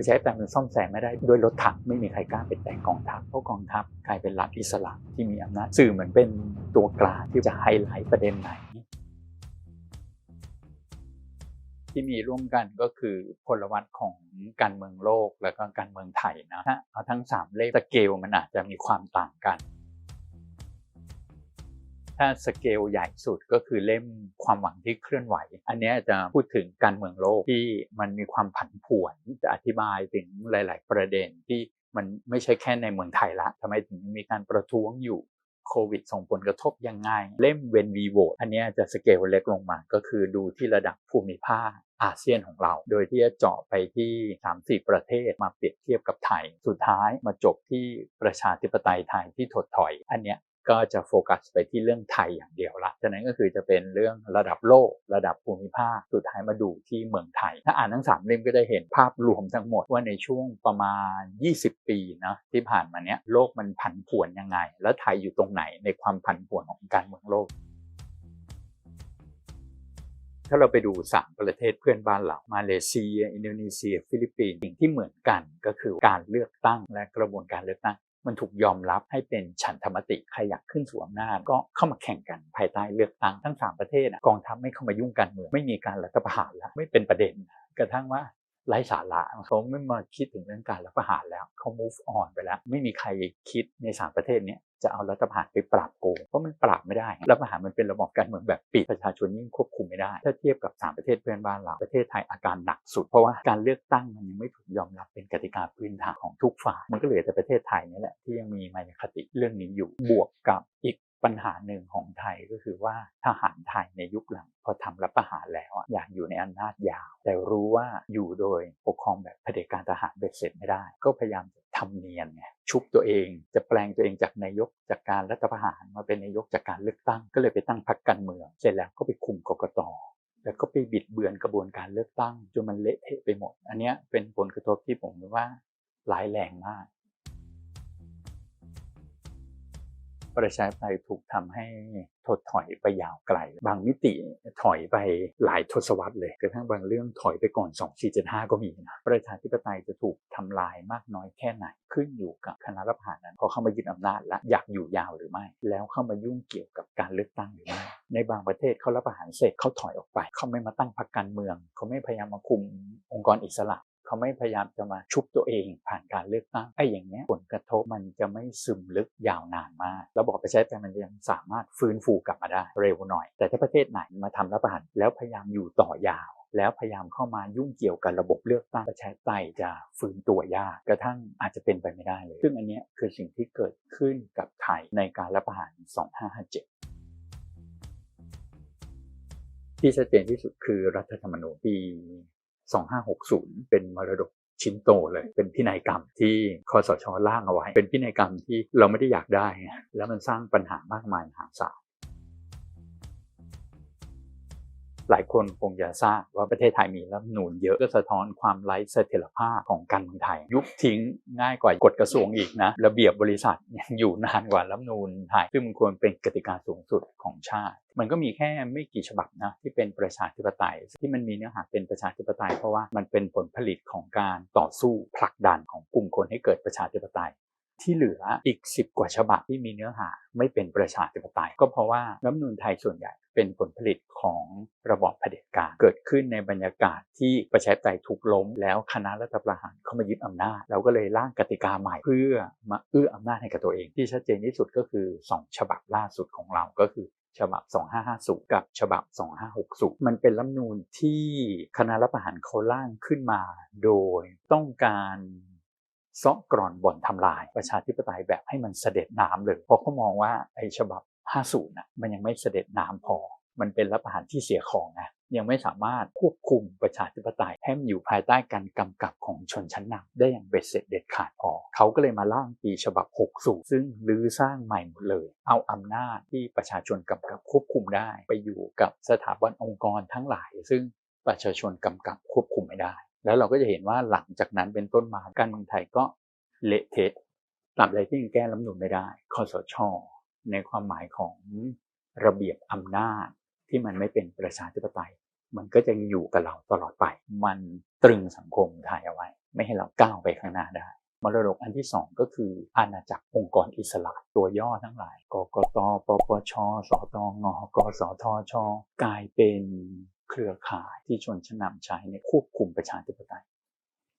ประชาธิปไตยมันซ่อมแซมไม่ได้ด้วยรถถังไม่มีใครกล้าไปแต่งกองทัพเพราะกองทัพกลายเป็นรัฐอิสระที่มีอำนาจสื่อเหมือนเป็นตัวกลางที่จะไฮไลท์ประเด็นไหน ที่มีร่วมกันก็คือพลวัตของการเมืองโลกและก็การเมืองไทยนะถ้าเอาทั้งสามเลขสเกลมันอาจจะมีความต่างกัน ถ้าสเกลใหญ่สุดก็คือเล่มความหวังที่เคลื่อนไหว อันนี้จะพูดถึงการเมืองโลกที่มันมีความผันผวนจะอธิบายถึงหลาย ๆ ประเด็นที่มันไม่ใช่แค่ในเมืองไทยละทำไมถึงมีการประท้วงอยู่โควิดส่งผลกระทบยังไง เล่มเวนวีโวอันนี้จะสเกลเล็กลงมา ก็คือดูที่ระดับภูมิภาคอาเซียนของเรา โดยที่จะเจาะไปที่ 3-4 ประเทศมาเปรียบเทียบกับไทย สุดท้ายมาจบที่ประชาธิปไตยไทยที่ถดถอย อันเนี้ย ก็จะโฟกัสไปที่เรื่องไทยอย่างเดียวละฉะนั้นก็คือจะเป็นเรื่องระดับโลก ระดับภูมิภาค สุดท้ายมาดูที่เมืองไทย ถ้าอ่านทั้งสามเล่มก็ได้เห็นภาพรวมทั้งหมดว่าในช่วงประมาณ 20 ปีนะที่ผ่านมาเนี้ยโลกมันผันผวนยังไง แล้วไทยอยู่ตรงไหนในความผันผวนของการเมืองโลกถ้าเราไปดู 3 ประเทศเพื่อนบ้านเรา มาเลเซีย อินโดนีเซีย ฟิลิปปินส์ สิ่งที่เหมือนกันก็คือการเลือกตั้งและกระบวนการเลือกตั้ง มันถูกยอมรับให้เป็นฉันธรรมติใครอยากขึ้นสู่อำนาจก็เข้ามาแข่งกันภายใต้เลือกตั้งทั้ง 3 ประเทศกองทัพไม่เข้ามายุ่งการเมืองไม่มีการรัฐประหารแล้วไม่เป็นประเด็น กระทั่งว่า ไร้สาระเขาไม่มาคิดถึงเรื่องการรัฐประหารแล้วเขา move on ไปแล้ว ไม่มีใครคิดในสามประเทศนี้จะเอารัฐประหารไปปราบโกงเพราะมันปราบไม่ได้รัฐประหารมันเป็นระบบการเมืองแบบปิดประชาชนยิ่งควบคุมไม่ได้ ถ้าเทียบกับสามประเทศเพื่อนบ้านเราประเทศไทยอาการหนักสุด เพราะว่าการเลือกตั้งมันยังไม่ถูกยอมรับเป็นกติกาพื้นฐานของทุกฝ่าย มันก็เหลือแต่ประเทศไทยนี่แหละที่ยังมีมายาคติเรื่องนี้อยู่บวกกับอีก ปัญหาหนึ่งของไทยก็คือว่าทหารไทยในยุคหลัง พอทำรัฐประหารแล้วอยากอยู่ในอำนาจยาว แต่รู้ว่าอยู่โดยปกครองแบบเผด็จการทหารเบ็ดเสร็จไม่ได้ ก็พยายามทำเนียนไงชุบตัวเอง จะแปลงตัวเองจากนายกจากการรัฐประหารมาเป็นนายกจากการเลือกตั้ง ก็เลยไปตั้งพรรคการเมือง เสร็จแล้วก็ไปคุมกกตแล้วก็ไปบิดเบือนกระบวนการเลือกตั้งจนมันเละเทะไปหมด อันนี้เป็นผลกระทบที่ผมว่าร้ายแรงมาก ประชาธิปไตยถูกทำให้ถดถอยไปยาวไกล บางมิติถอยไปหลายทศวรรษเลยกระทั่งบางเรื่องถอยไปก่อน 2475 ก็มีนะประชาธิปไตยจะถูกทำลายมากน้อยแค่ไหน ขึ้นอยู่กับคณะรัฐประหารนั้นพอเข้ามายึดอำนาจแล้วอยากอยู่ยาวหรือไม่ แล้วเข้ามายุ่งเกี่ยวกับการเลือกตั้งหรือไม่ในบางประเทศเขารัฐประหารเสร็จเขาถอยออกไป เขาไม่มาตั้งพรรคการเมือง เขาไม่พยายามมาคุมองค์กรอิสระ เขาไม่พยายามจะมาชุบตัวเองผ่านการเลือกตั้งไอ้อย่างเงี้ยผลกระทบมันจะไม่ซึมลึกยาวนานมากระบอบประชาธิปไตยมันยังสามารถฟื้นฟูกลับมาได้เร็วหน่อย แต่ถ้าประเทศไหนมาทำรัฐประหารแล้วพยายามอยู่ต่อยาวแล้วพยายามเข้ามายุ่งเกี่ยวกับระบบเลือกตั้งประชาธิปไตยจะฟื้นตัวยากกระทั่งอาจจะเป็นไปไม่ได้เลย ซึ่งอันเนี้ยคือสิ่งที่เกิดขึ้นกับไทยในการรัฐประหาร 2557ที่ชัดเจนที่สุดคือรัฐธรรมนูญปี 2560 เป็นมรดกชิ้นโตเลย เป็นพินัยกรรมที่คอสชร่างเอาไว้ เป็นพินัยกรรมที่เราไม่ได้อยากได้ แล้วมันสร้างปัญหามากมายมหาศาล หลายคนคงจะทราบว่าประเทศไทยมีรัฐนูญเยอะก็สะท้อนความไร้เสถียรภาพของการเมืองไทย ยุบทิ้งง่ายกว่ากฎกระทรวงอีกนะ ระเบียบบริษัทยังอยู่นานกว่ารัฐนูญไทย ซึ่งมันควรเป็นกติกาสูงสุดของชาติ มันก็มีแค่ไม่กี่ฉบับนะที่เป็นประชาธิปไตย ที่มันมีเนื้อหาเป็นประชาธิปไตย เพราะว่ามันเป็นผลผลิตของการต่อสู้ผลักดันของกลุ่มคนให้เกิดประชาธิปไตย ที่เหลืออีก 10 กว่าฉบับที่มีเนื้อหาไม่เป็นประชาธิปไตย ก็เพราะว่ารัฐมนูญไทยส่วนใหญ่เป็นผลผลิตของระบอบเผด็จการเกิดขึ้นในบรรยากาศที่ประชาธิปไตยถูกล้ม แล้วคณะรัฐประหารเข้ามายึดอำนาจแล้วก็เลยร่างกติกาใหม่เพื่อมาเอื้ออำนาจให้กับตัวเอง ที่ชัดเจนที่สุดก็คือ 2 ฉบับล่าสุดของเราก็คือฉบับ 2550 กับฉบับ 2560 มันเป็นรัฐมนูญที่คณะรัฐประหารเขาร่างขึ้นมา โดยต้องการ ซอกกร่อนบ่นทำลาย ประชาธิปไตยแบบให้มันเสด็จน้ำเลยเพราะเขามองว่าไอ้ฉบับ 50น่ะมันยังไม่เสด็จน้ำพอ มันเป็นรัฐประหารที่เสียของนะยังไม่สามารถควบคุมประชาธิปไตยให้มันอยู่ภายใต้การกำกับของชนชั้นนำได้อย่างเบ็ดเสร็จเด็ดขาดพอเขาก็เลยมาร่างปีฉบับ 60 ซึ่งรื้อสร้างใหม่หมดเลย เอาอำนาจที่ประชาชนกำกับควบคุมได้ ไปอยู่กับสถาบันองค์กรทั้งหลาย ซึ่งประชาชนกำกับควบคุมไม่ได้ แล้วเราก็จะเห็นว่าหลังจากนั้นเป็นต้นมาการเมืองไทยก็เละเทะตราบใดที่ยังแก้รัฐนูญไม่ได้คอสชในความหมายของระเบียบอำนาจที่มันไม่เป็นประชาธิปไตย มันก็จะอยู่กับเราตลอดไป มันตรึงสังคมไทยเอาไว้ ไม่ให้เราก้าวไปข้างหน้าได้มรดกอันที่สองก็คืออาณาจักรองค์กรอิสระตัวย่อทั้งหลาย กกต ปปช สตง กสทช กลายเป็น เครือข่ายที่ชนชั้นนำใช้ในควบคุมประชาธิปไตย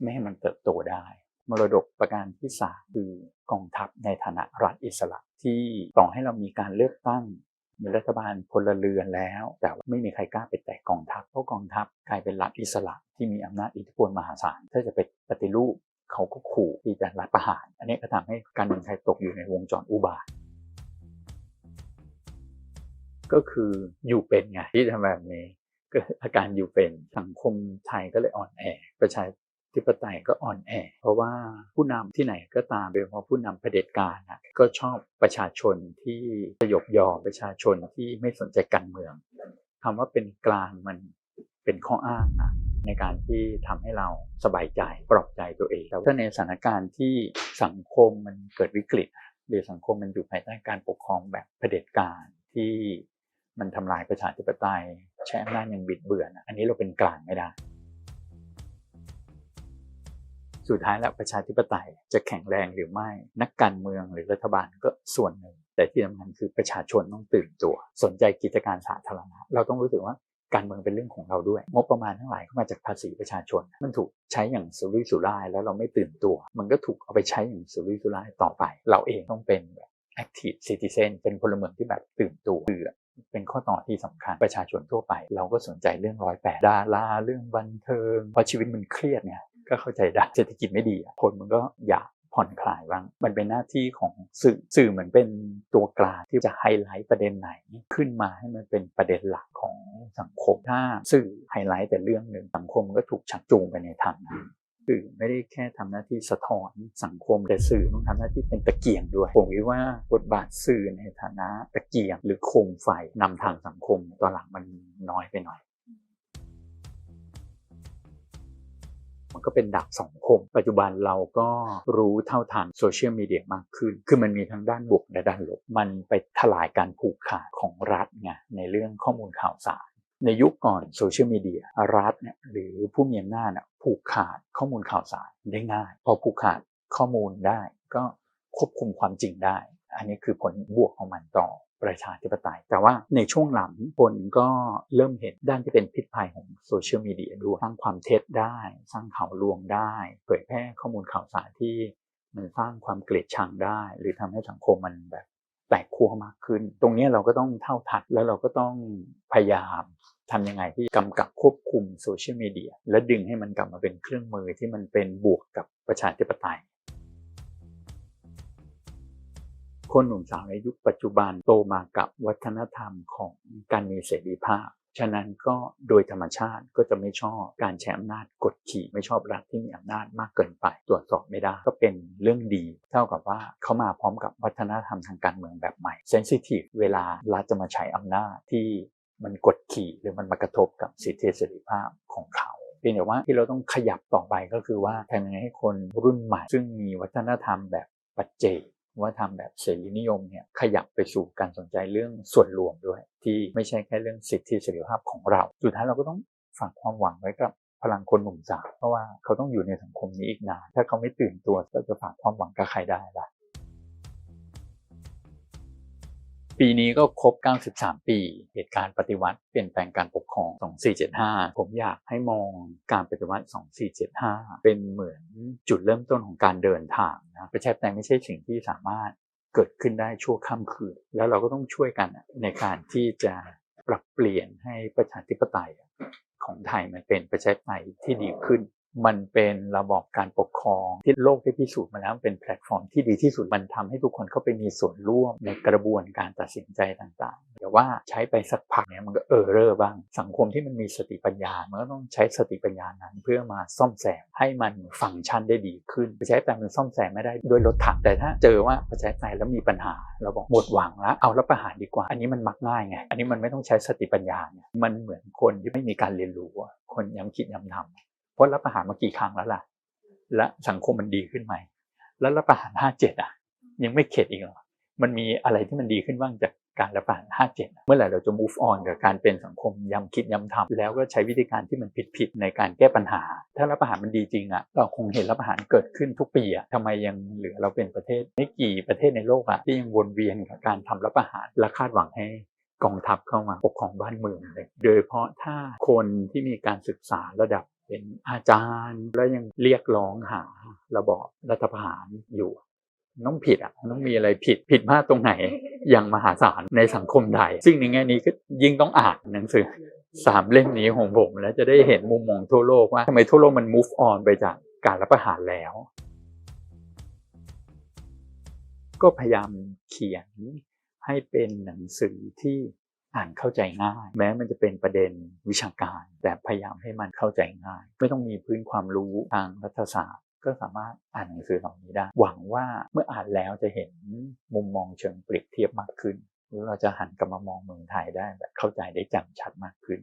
ไม่ให้มันเติบโตได้ มรดกประการที่สามคือกองทัพในฐานะรัฐอิสระที่ต่อให้เรามีการเลือกตั้งมีรัฐบาลพลเรือนแล้ว แต่ว่าไม่มีใครกล้าไปแตะกองทัพเพราะกองทัพกลายเป็นรัฐอิสระที่มีอำนาจอิทธิพลมหาศาลถ้าจะไปปฏิรูปเขาก็ขู่ที่จะรัฐประหาร อันนี้ก็ทำให้การเมืองไทยตกอยู่ในวงจรอุบาทก็คืออยู่เป็นไงที่ทำแบบนี้ ก็อาการอยู่เป็นสังคมไทยก็เลยอ่อนแอประชาธิปไตยก็อ่อนแอ เพราะว่าผู้นำที่ไหนก็ตามโดยเฉพาะผู้นำเผด็จการนะก็ชอบประชาชนที่สยบยอมประชาชนที่ไม่สนใจการเมืองคำว่าเป็นกลางมันเป็นข้ออ้างนะในการที่ทำให้เราสบายใจปลอบใจตัวเองแต่ถ้าในสถานการณ์ที่สังคมมันเกิดวิกฤต หรือสังคมมันอยู่ภายใต้การปกครองแบบเผด็จการที่มันทำลายประชาธิปไตย ใช้อำนาจอย่างบิดเบือนอันนี้เราเป็นกลางไม่ได้ สุดท้ายแล้วประชาธิปไตยจะแข็งแรงหรือไม่ นักการเมืองหรือรัฐบาลก็ส่วนหนึ่ง แต่ที่สำคัญคือประชาชนต้องตื่นตัว สนใจกิจการสาธารณะ เราต้องรู้สึกว่าการเมืองเป็นเรื่องของเราด้วย งบประมาณทั้งหลายก็มาจากภาษีประชาชน มันถูกใช้อย่างสุรุ่ยสุร่ายแล้วเราไม่ตื่นตัว มันก็ถูกเอาไปใช้อย่างสุรุ่ยสุร่ายต่อไป เราเองต้องเป็นแบบ active citizen เป็นพลเมืองที่แบบตื่นตัวคือ เป็นข้อต่อที่สำคัญประชาชนทั่วไป เราก็สนใจเรื่องร้อยแปดดาราเรื่องบันเทิงพอชีวิตมันเครียดเนี่ยก็เข้าใจได้เศรษฐกิจไม่ดี คนมันก็อยากผ่อนคลายบ้าง มันเป็นหน้าที่ของสื่อสื่อเหมือนเป็นตัวกลางที่จะไฮไลท์ประเด็นไหน ขึ้นมาให้มันเป็นประเด็นหลักของสังคม ถ้าสื่อไฮไลท์แต่เรื่องหนึ่งสังคมก็ถูกชักจูงไปในทางนั้น สื่อไม่ได้แค่ทำหน้าที่สะท้อนสังคมแต่สื่อต้องทำหน้าที่เป็นตะเกียงด้วย ผมคิดว่าบทบาทสื่อในฐานะตะเกียง หรือโคมไฟนำทางสังคมตอนหลังมันน้อยไปหน่อยมันก็เป็นดักสองคม ปัจจุบันเราก็รู้เท่าทันโซเชียลมีเดียมากขึ้น คือมันมีทั้งด้านบวกและด้านลบ มันไปทลายการผูกขาดของรัฐไงในเรื่องข้อมูลข่าวสาร ในยุคก่อนโซเชียลมีเดียรัฐเนี่ยหรือผู้มีอำนาจผูกขาดข้อมูลข่าวสารได้ง่าย พอผูกขาดข้อมูลได้ ก็ควบคุมความจริงได้ อันนี้คือผลบวกของมันต่อประชาธิปไตย แต่ว่าในช่วงหลังคนก็เริ่มเห็นด้านที่เป็นพิษภัยของโซเชียลมีเดียด้วยสร้างความเท็จได้ สร้างข่าวลวงได้ เผยแพร่ข้อมูลข่าวสารที่มันสร้างความเกลียดชังได้ หรือทำให้สังคมมันแบบแตกขั้วมากขึ้น ตรงนี้เราก็ต้องเท่าทัดแล้วเราก็ต้องพยายาม ทำยังไงที่กำกับควบคุมโซเชียลมีเดียและดึงให้มันกลับมาเป็นเครื่องมือที่มันเป็นบวกกับประชาธิปไตย คนหนุ่มสาวในยุคปัจจุบันโตมากับวัฒนธรรมของการมีเสรีภาพ ฉะนั้นก็โดยธรรมชาติก็จะไม่ชอบการใช้อำนาจกดขี่ไม่ชอบรัฐที่มีอำนาจมากเกินไป ตรวจสอบไม่ได้ก็เป็นเรื่องดี เท่ากับว่าเขามาพร้อมกับวัฒนธรรมทางการเมืองแบบใหม่เซนซิทีฟเวลารัฐจะมาใช้อำนาจที่ มันกดขี่หรือมันมากระทบกับสิทธิเสรีภาพของเขาเพียงแต่ว่าที่เราต้องขยับต่อไปก็คือว่าทำยังไงให้คนรุ่นใหม่ ซึ่งมีวัฒนธรรมแบบปัจเจกว่าทำแบบเสรีนิยมเนี่ยขยับไปสู่การสนใจเรื่องส่วนรวมด้วย ที่ไม่ใช่แค่เรื่องสิทธิเสรีภาพของเรา สุดท้ายเราก็ต้องฝากความหวังไว้กับพลังคนหนุ่มสาวเพราะว่าเขาต้องอยู่ในสังคมนี้อีกนาน ถ้าเขาไม่ตื่นตัวเราจะฝากความหวังกับใครได้ล่ะ ปีนี้ก็ครบ 93 ปี เหตุการณ์ปฏิวัติเปลี่ยนแปลงการปกครอง 2475 ผมอยากให้มองการปฏิวัติ 2475 เป็นเหมือนจุดเริ่มต้นของการเดินทางนะประชาธิปไตยไม่ใช่สิ่งที่สามารถเกิดขึ้นได้ชั่วข้ามคืน แล้วเราก็ต้องช่วยกันในการที่จะปรับเปลี่ยนให้ประชาธิปไตยของไทยมันเป็นประชาธิปไตยที่ดีขึ้น มันเป็นระบอบการปกครองที่โลกได้พิสูจน์มาแล้วเป็นแพลตฟอร์มที่ดีที่สุดมันทำให้ทุกคนเข้าไปมีส่วนร่วมในกระบวนการตัดสินใจต่างๆแต่ว่าใช้ไปสักพักเนี่ยมันก็เออเรอบ้าง สังคมที่มันมีสติปัญญามันก็ต้องใช้สติปัญญานั้น เพื่อมาซ่อมแซมให้มันฟังก์ชันได้ดีขึ้นประชาธิปไตยมันซ่อมแซมไม่ได้ด้วยรถถังแต่ถ้าเจอว่าประชาธิปไตยแล้วมีปัญหาเราบอกหมดหวังแล้วเอาแล้วประหารดีกว่า อันนี้มันมักง่ายไงอันนี้มันไม่ต้องใช้สติปัญญาเนี่ยมันเหมือนคนที่ไม่มีการเรียนรู้คนย้ำคิดย้ำทำ พราะรับประหารมากี่ครั้งแล้วล่ะ และสังคมมันดีขึ้นไหม แล้วรับประหารห้าเจ็ดอะ ยังไม่เข็ดอีกเหรอ มันมีอะไรที่มันดีขึ้นบ้างจากการรับประบาด57เมื่อไหร่เราจะ move on กับการเป็นสังคมย้ำคิดย้ำทำแล้วก็ใช้วิธีการที่มันผิดๆในการแก้ปัญหา ถ้ารัฐประหารมันดีจริงอะเราคงเห็นรัฐประหารเกิดขึ้นทุกปีอะทำไมยังเหลือเราเป็นประเทศไม่กี่ประเทศในโลกอะที่ยังวนเวียนกับการทำรัฐประหารและคาดหวังให้กองทัพเข้ามาปกครองบ้านเมืองเลย โดยเฉพาะถ้าคนที่มีการศึกษาระดับ เป็นอาจารย์แล้วยังเรียกร้องหาระบอบรัฐประหารอยู่ต้องผิดอะต้องมีอะไรผิดผิดพลาดตรงไหน อย่างมหาศาลในสังคมไทยซึ่งในแง่นี้ก็ยิ่งต้องอ่านหนังสือสามเล่มนี้ของผม แล้วจะได้เห็นมุมมองทั่วโลกว่าทำไมทั่วโลกมัน move on ไปจากการรับประหารแล้ว ก็พยายามเขียนให้เป็นหนังสือที่ อ่านเข้าใจง่าย แม้มันจะเป็นประเด็นวิชาการ แต่พยายามให้มันเข้าใจง่าย ไม่ต้องมีพื้นความรู้ทางรัฐศาสตร์ ก็สามารถอ่านหนังสือเหล่านี้ได้ หวังว่าเมื่ออ่านแล้วจะเห็นมุมมองเชิงเปรียบเทียบมากขึ้น หรือเราจะหันกลับมามองเมืองไทยได้แบบเข้าใจได้จ่มชัดมากขึ้น